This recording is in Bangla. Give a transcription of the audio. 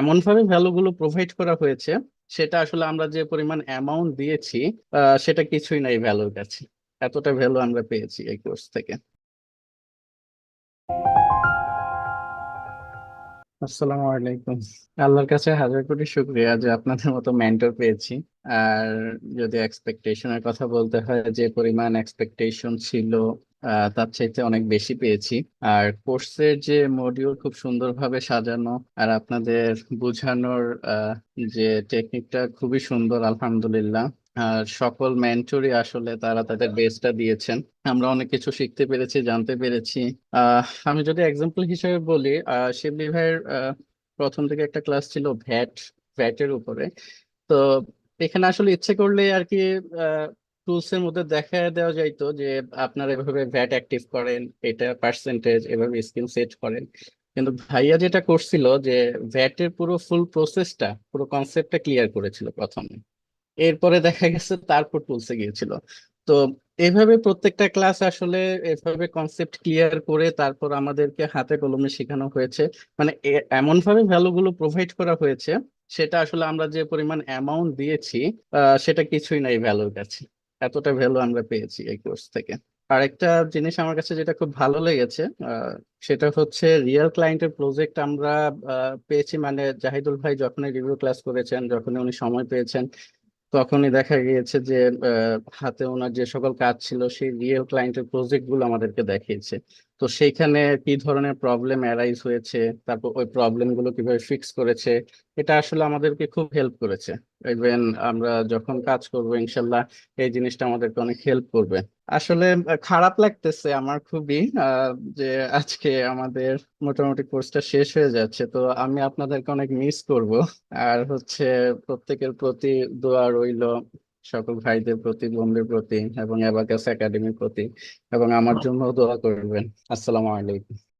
এমন ভাবে ভ্যালু গুলো প্রোভাইড করা হয়েছে, সেটা আসলে আমরা যে পরিমাণ অ্যামাউন্ট দিয়েছি সেটা কিছুই নাই ভ্যালুর কাছে। এতটা ভ্যালু আমরা পেয়েছি এই কোর্স থেকে। আসসালামু আলাইকুম। আল্লাহর কাছে হাজার কোটি শুকরিয়া যে আপনাদের মতো মেন্টর পেয়েছি। আর যদি এক্সপেকটেশনের কথা বলতে হয়, যে পরিমাণ এক্সপেকটেশন ছিল তার চাইতে অনেক বেশি পেয়েছি। আর কোর্সের যে মডিউল খুব সুন্দরভাবে সাজানো আর আপনাদের বোঝানোর যে টেকনিকটা খুবই সুন্দর, আলহামদুলিল্লাহ। আর সকল মেন্টরই আসলে তারা তাদের বেস্টটা দিয়েছেন। আমরা অনেক কিছু শিখতে পেরেছি, জানতে পেরেছি। আমি যদি এক্সাম্পল হিসেবে বলি শিবলি ভাইয়ের প্রথম থেকে একটা ক্লাস ছিল ভ্যাট ভ্যাটের উপরে। তো এখানে আসলে ইচ্ছে করলে আর কি টুলস এর মধ্যে দেখা দেওয়া যাইতো যে আপনারা এভাবে ভ্যাট অ্যাক্টিভ করেন, এটা পার্সেন্টেজ এভাবে স্কিল সেট করেন। কিন্তু ভাইয়া যেটা করছিল যে ভ্যাটের পুরো ফুল প্রসেসটা পুরো কনসেপ্টটা ক্লিয়ার করেছিল প্রথমে। এরপরে দেখা গেছে তারপর টুলসে গিয়েছিল। তো এভাবে প্রত্যেকটা ক্লাস আসলে এভাবে কনসেপ্ট ক্লিয়ার করে তারপর আমাদেরকে হাতে কলমে শেখানো হয়েছে। মানে এমন ভাবে ভ্যালু গুলো প্রোভাইড করা হয়েছে, সেটা আসলে আমরা যে পরিমাণ অ্যামাউন্ট দিয়েছি সেটা কিছুই নাই ভ্যালুর কাছে। এতটা ভ্যালু আমরা পেয়েছি এই কোর্স থেকে। আরেকটা জিনিস আমার কাছে যেটা খুব ভালো লেগেছে সেটা হচ্ছে রিয়েল ক্লায়েন্টের প্রজেক্ট আমরা পেয়েছি মানে জাহিদুল ভাই যখনই রিভিউ ক্লাস করেছেন, যখনই উনি সময় পেয়েছেন, তখনই দেখা গিয়েছে যে হাতে ওনার যে সকল কাজ ছিল, সেই রিয়েল ক্লায়েন্টের প্রজেক্টগুলো আমাদেরকে দেখিয়েছে। তো সেইখানে কি ধরনের প্রবলেম অ্যারাইজ হয়েছে? তারপর ওই প্রবলেমগুলো কীভাবে ফিক্স করেছে? এটা আসলে আমাদেরকে খুব হেল্প করেছে। ইভেন আমরা যখন কাজ করব, ইনশাল্লাহ এই জিনিসটা আমাদেরকে অনেক হেল্প করবে। আসলে খারাপ লাগতেছে আমার খুবই যে আজকে আমাদের মোটামুটি কোর্সটা শেষ হয়ে যাচ্ছে। তো আমি আপনাদেরকে অনেক মিস করব। আর হচ্ছে প্রত্যেকের প্রতি দোয়া রইল। সকল ভাইদের প্রতি, বোনদের প্রতি এবং একাডেমির প্রতি এবং আমার জন্য দোয়া করবেন। আসসালামু আলাইকুম।